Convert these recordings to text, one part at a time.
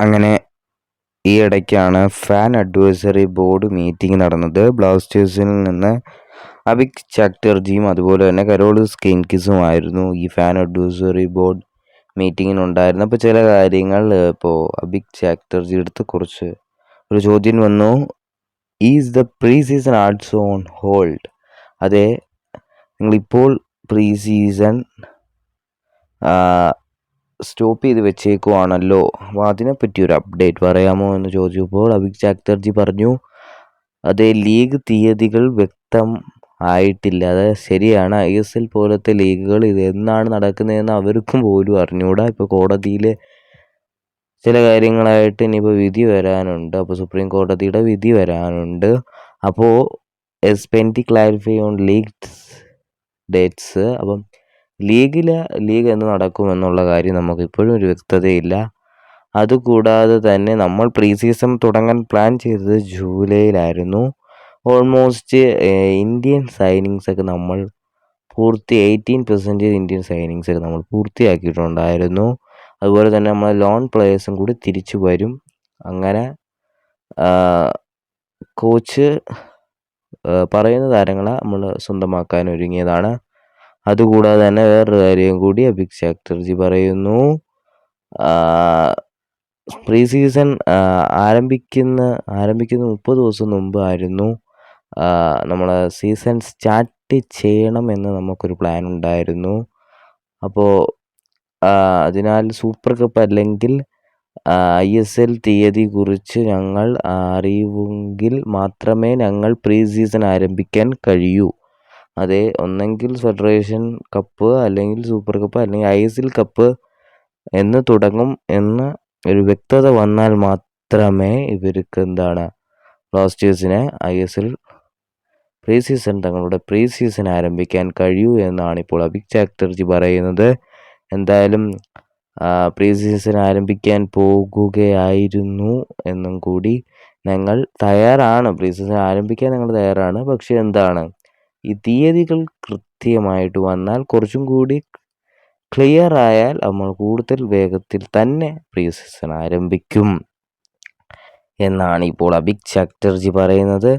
അങ്ങനെ ഈ ഇടയ്ക്കാണ് ഫാൻ അഡ്വൈസറി ബോർഡ് മീറ്റിംഗ് നടന്നത്. ബ്ലാസ്റ്റേഴ്സിൽ നിന്ന് അബിക് ചാക്ടർജിയും അതുപോലെ തന്നെ കരോൾ സ്കിൻകിസും ആയിരുന്നു ഈ ഫാൻ അഡ്വൈസറി ബോർഡ് മീറ്റിങ്ങിനുണ്ടായിരുന്നു അപ്പോൾ ചില കാര്യങ്ങൾ ഇപ്പോൾ അബിക് ചാക്ടർജി എടുത്ത് കുറച്ച് ഒരു ചോദ്യം വന്നു. Is the pre season arts on hold അതെ നിങ്ങളിപ്പോൾ പ്രീ സീസൺ സ്റ്റോപ്പ് ചെയ്ത് വെച്ചേക്കുവാണല്ലോ. അപ്പോൾ അതിനെപ്പറ്റി ഒരു അപ്ഡേറ്റ് പറയാമോ എന്ന് ചോദിച്ചപ്പോൾ അഭിക് ചാക്ടർജി പറഞ്ഞു അതെ ലീഗ് തീയതികൾ വ്യക്തം ആയിട്ടില്ല. അത് ശരിയാണ്. ഐ എസ് എൽ പോലത്തെ ലീഗുകൾ ഇത് എന്നാണ് നടക്കുന്നതെന്ന് അവർക്കും പോലും അറിഞ്ഞുകൂടാ. ഇപ്പോൾ കോടതിയിൽ ചില കാര്യങ്ങളായിട്ട് ഇനിയിപ്പോൾ വിധി വരാനുണ്ട്. അപ്പോൾ സുപ്രീം കോടതിയുടെ വിധി വരാനുണ്ട്. അപ്പോൾ എസ് പെന്റി ക്ലാരിഫൈ ഓൺ ലീഗ് ഡേറ്റ്സ്. അപ്പം ലീഗിൽ ലീഗ് എന്ന് നടക്കുമെന്നുള്ള കാര്യം നമുക്കിപ്പോഴും ഒരു വ്യക്തതയില്ല. അതുകൂടാതെ തന്നെ നമ്മൾ പ്രീ സീസൺ തുടങ്ങാൻ പ്ലാൻ ചെയ്തത് ജൂലൈയിലായിരുന്നു. ഓൾമോസ്റ്റ് ഇന്ത്യൻ സൈനിങ്സ് ഒക്കെ നമ്മൾ പൂർത്തി എയ്റ്റീൻ പെർസെന്റേജ് ഇന്ത്യൻ സൈനിങ്സ് ഒക്കെ നമ്മൾ പൂർത്തിയാക്കിയിട്ടുണ്ടായിരുന്നു. അതുപോലെ തന്നെ നമ്മൾ ലോൺ പ്ലേയേഴ്സും കൂടി തിരിച്ചു വരും. അങ്ങനെ കോച്ച് പറയുന്ന താരങ്ങളെ നമ്മൾ സ്വന്തമാക്കാൻ ഒരുങ്ങിയതാണ്. അതുകൂടാതെ തന്നെ വേറൊരു കാര്യം കൂടി അഭിക് ചാക്ടർജി പറയുന്നു. പ്രീ സീസൺ ആരംഭിക്കുന്ന ആരംഭിക്കുന്ന മുപ്പത് ദിവസം മുമ്പ് ആയിരുന്നു നമ്മൾ സീസൺ സ്റ്റാർട്ട് ചെയ്യണം എന്ന് നമുക്കൊരു പ്ലാൻ ഉണ്ടായിരുന്നു. അപ്പോൾ അതിനാൽ സൂപ്പർ കപ്പ് അല്ലെങ്കിൽ ഐ എസ് എൽ തീയതി കുറിച്ച് ഞങ്ങൾ അറിയുമെങ്കിൽ മാത്രമേ ഞങ്ങൾ പ്രീ സീസൺ ആരംഭിക്കാൻ കഴിയൂ. അതെ ഒന്നെങ്കിൽ ഫെഡറേഷൻ കപ്പ് അല്ലെങ്കിൽ സൂപ്പർ കപ്പ് അല്ലെങ്കിൽ ഐ എസ് എൽ കപ്പ് എന്ന് തുടങ്ങും എന്ന ഒരു വ്യക്തത വന്നാൽ മാത്രമേ ഇവർക്ക് എന്താണ് ബ്ലാസ്റ്റേഴ്സിനെ I S L pre season തങ്ങളുടെ പ്രീ സീസൺ ആരംഭിക്കാൻ കഴിയൂ എന്നാണ് ഇപ്പോൾ അഭിക് ചാക്ടർജി പറയുന്നത്. എന്തായാലും പ്രീ സീസൺ ആരംഭിക്കാൻ പോകുകയായിരുന്നു എന്നും കൂടി ഞങ്ങൾ തയ്യാറാണ്. പ്രീ സീസൺ ആരംഭിക്കാൻ ഞങ്ങൾ തയ്യാറാണ്. പക്ഷേ എന്താണ് ഈ തീയതികൾ കൃത്യമായിട്ട് വന്നാൽ കുറച്ചും കൂടി ക്ലിയർ ആയാൽ നമ്മൾ കൂടുതൽ വേഗത്തിൽ തന്നെ പ്രീ സീസൺ ആരംഭിക്കും. എന്നാണ് ഇപ്പോൾ അഭിക് ചാറ്റർജി പറയുന്നത്.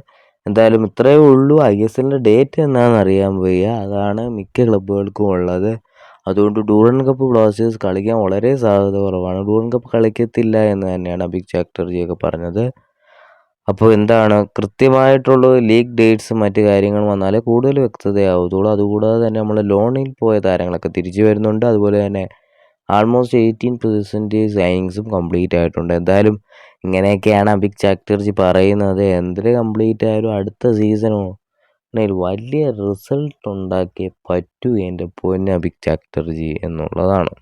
എന്തായാലും ഇത്രയേ ഉള്ളൂ. ഐ എസ് എല്ലിന്റെ ഡേറ്റ് എന്താണെന്ന് അറിയാൻ വയ്യ. അതാണ് മിക്ക ക്ലബ്ബുകൾക്കും ഉള്ളത്. അതുകൊണ്ട് ഡൂറൻ കപ്പ് ബ്ലാസ്റ്റേഴ്സ് കളിക്കാൻ വളരെ സാധ്യത കുറവാണ്. ഡൂറൻ കപ്പ് കളിക്കത്തില്ല എന്ന് തന്നെയാണ് അഭിക് ചാക്ടർജിയൊക്കെ പറഞ്ഞത്. അപ്പോൾ എന്താണ്? കൃത്യമായിട്ടുള്ള ലീഗ് ഡേറ്റ്സ് മറ്റ് കാര്യങ്ങൾ വന്നാലേ കൂടുതൽ വ്യക്തതയാവത്തുള്ളൂ. അതുകൂടാതെ തന്നെ നമ്മൾ ലോണിൽ പോയ താരങ്ങളൊക്കെ തിരിച്ചു വരുന്നുണ്ട്. അതുപോലെ തന്നെ ആൾമോസ്റ്റ് എയ്റ്റീൻ പെർസെന്റേജ് സൈനിങ്സും കംപ്ലീറ്റ് ആയിട്ടുണ്ട്. എന്തായാലും ഇങ്ങനെയൊക്കെയാണ് അഭിക് ചാക്ടർജി പറയുന്നത്. എന്തിന് കംപ്ലീറ്റ് ആയാലും അടുത്ത സീസണോ വലിയ റിസൾട്ട് ഉണ്ടാക്കിയേ പറ്റൂ എന്റെ പൊന്നെ അഭിക് ചാക്ടർജി എന്നുള്ളതാണ്.